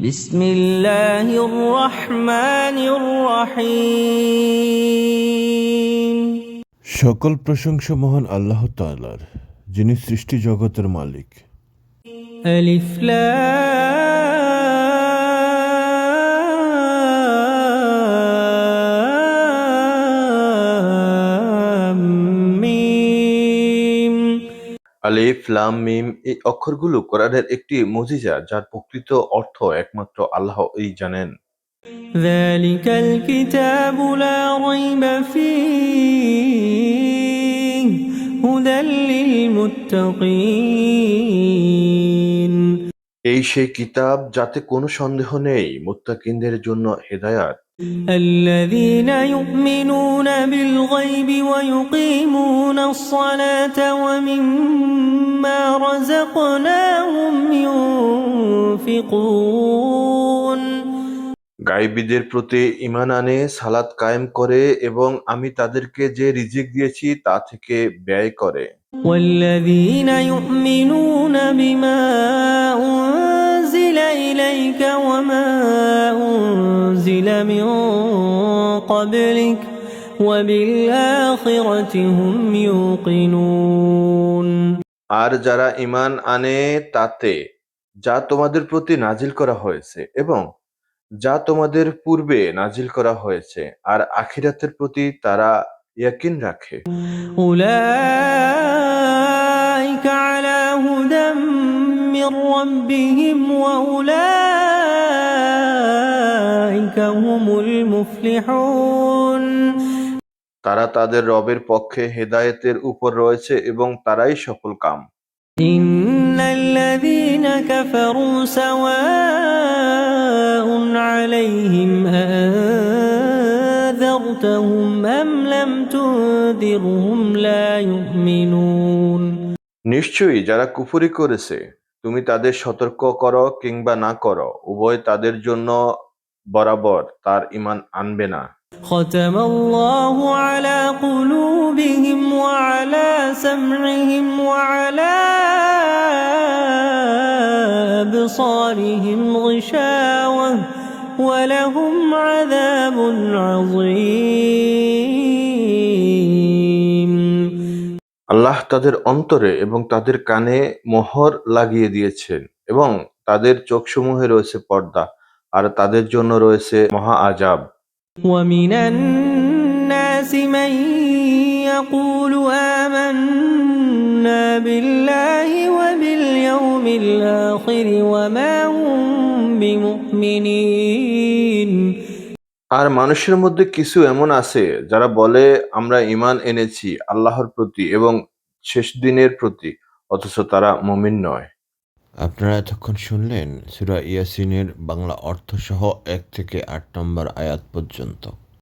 بسم الله الرحمن الرحيم সকল প্রশংসা মহান আল্লাহ তাআলার যিনি সৃষ্টি জগতের মালিক ألف لام আলিফ লাম মিম এই অক্ষরগুলো কোরআনের একটি মুজিজা যার প্রকৃত অর্থ একমাত্র আল্লাহ এই জানেন ذلك الكتاب لا ريب فيه هدى للمتقين এই সেই কিতাব যাতে কোনো সন্দেহ নেই মুত্তাকিনদের জন্য হেদায়াত الذين يؤمنون بالغيب ويقيمون الصلاة ومما رزقناهم ينفقون গাইবিদের প্রতি ইমান আনে সালাত কায়েম করে এবং আমি তাদেরকে যে রিজিক দিয়েছি তা থেকে ব্যয় করে والذين يؤمنون بما أنزل إليك وما أنزل من قبلك وبالآخرة هم يوقنون আর যারা ইমান আনে তাতে যা তোমাদের প্রতি নাজিল করা হয়েছে এবং যা তোমাদের পূর্বে নাজিল করা হয়েছে আর আখিরাতের প্রতি তারা ইয়াকিন রাখে أولئك على هدى من ربهم তারা তাদের রবের পক্ষে হেদায়েতের উপর রয়েছে এবং তারাই সফল কাম। নিশ্চয়ই যারা কুফুরি করেছে তুমি তাদের সতর্ক করো কিংবা না করো উভয় তাদের জন্য বরাবর তার ইমান আনবে না ختم الله على قلوبهم وعلى سمعهم وعلى أبصارهم غشاوة ولهم عذاب عظيم আল্লাহ তাদের অন্তরে এবং তাদের কানে মোহর লাগিয়ে দিয়েছেন এবং তাদের চোখসমূহে রয়েছে পর্দা আর তাদের জন্য রয়েছে মহা আজাব ومن الناس من يقول آمنا بالله وباليوم الآخر وما هم بمؤمنين আর মানুষের মধ্যে কিছু এমন আছে যারা বলে আমরা ইমান এনেছি আল্লাহর প্রতি এবং শেষ দিনের প্রতি অথচ তারা মুমিন নয় আপনারা এতক্ষণ শুনলেন সুরা ইয়াসিনের বাংলা অর্থসহ এক থেকে আট নম্বর আয়াত পর্যন্ত।